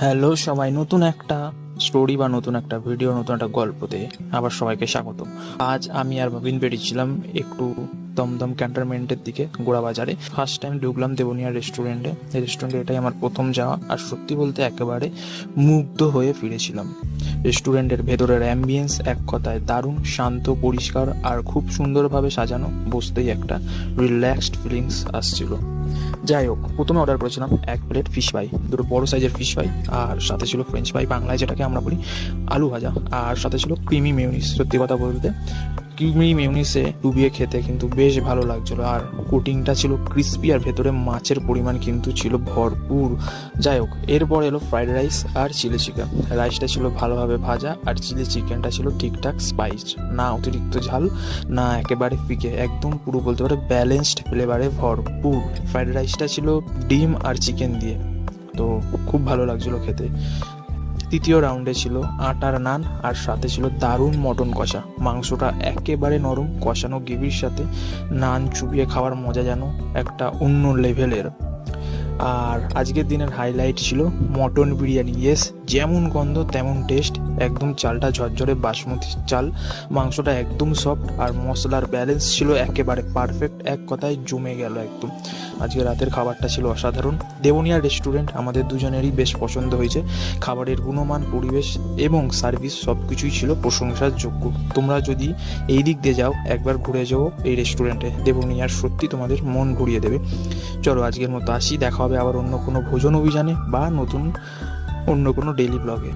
Hello সবাই, নতুন একটা স্টোরি বা নতুন একটা ভিডিও নতুন একটা গল্পতে আবার সবাইকে স্বাগত আজ আমি আর ভাবিন বেরিয়েছিলাম একটু দমদম ক্যান্টনমেন্টের দিকে, গোড়া বাজারে। ফার্স্ট টাইম ঢুকলাম দেবনিয়া রেস্টুরেন্টে এই রেস্টুরেন্টে এটাই আমার প্রথম যাওয়া। আর সত্যি বলতে একেবারে মুগ্ধ হয়ে ফিরেছিলাম। রেস্টুরেন্টের ভেতরের অ্যাম্বিয়েন্স এক কথায় দারুণ, শান্ত, পরিষ্কার আর খুব সুন্দরভাবে সাজানো। বসতেই একটা রিল্যাক্সড ফিলিংস আসছিল। যাই হোক, প্রথমে অর্ডার করেছিলাম এক প্লেট ফিশ ফ্রাই দুটো বড় সাইজের ফিশ ফ্রাই আর সাথে ছিল ফ্রেঞ্চ ফ্রাই বাংলায় যেটাকে আমরা বলি আলু ভাজা, আর সাথে ছিল ক্রিমি মেয়নিস সত্যি কথা বলতে ক্রিমি মেয়নিসে ডুবিয়ে খেতে কিন্তু বেশ ভালো লাগছিল, আর কোটিংটা ছিল ক্রিস্পি আর ভেতরে মাছের পরিমাণ কিন্তু ছিল ভরপুর। যাই হোক, এরপর এলো ফ্রাইড রাইস আর চিলি চিকেন রাইসটা ছিল ভালোভাবে ভাজা আর চিলি চিকেনটা ছিল ঠিকঠাক স্পাইস না অতিরিক্ত ঝাল, না একেবারে ফিকে একদম পুরো বলতে পারে ব্যালেন্সড ফ্লেভারে ভরপুর। ফ্রাইড রাইসটা ছিল ডিম আর চিকেন দিয়ে। তো খুব ভালো লাগছিল খেতে। তৃতীয় রাউন্ডে ছিল আটার নান, আর সাথে ছিল দারুণ মটন কষা। মাংসটা একেবারে নরম, কষানো গ্রেভির সাথে নান চুবিয়ে খাওয়ার মজা যেন একটা অন্য লেভেলের আর আজকের দিনের হাইলাইট ছিল মটন বিরিয়ানি। ইয়েস যেমন গন্ধ, তেমন টেস্ট একদম চালটা ঝরঝরে বাসমতি চাল। মাংসটা একদম সফট আর মশলার ব্যালেন্স ছিল একেবারে পারফেক্ট এক কথায় জমে গেল একদম। আজকে রাতের খাবারটা ছিল অসাধারণ। দেবনিয়া রেস্টুরেন্ট আমাদের দুজনেরই বেশ পছন্দ হয়েছে। খাবারের গুণমান, পরিবেশ এবং সার্ভিস সব কিছুই ছিল প্রশংসার যোগ্য তোমরা যদি এই দিক দিয়ে যাও, একবার ঘুরে যাও এই রেস্টুরেন্টে দেবনিয়ার সত্যি তোমাদের মন ঘুরিয়ে দেবে। চলো আজকের মতো আসি। দেখা হবে আবার অন্য কোনো ভোজন অভিযানে বা নতুন অন্য কোনো ডেলি ব্লগে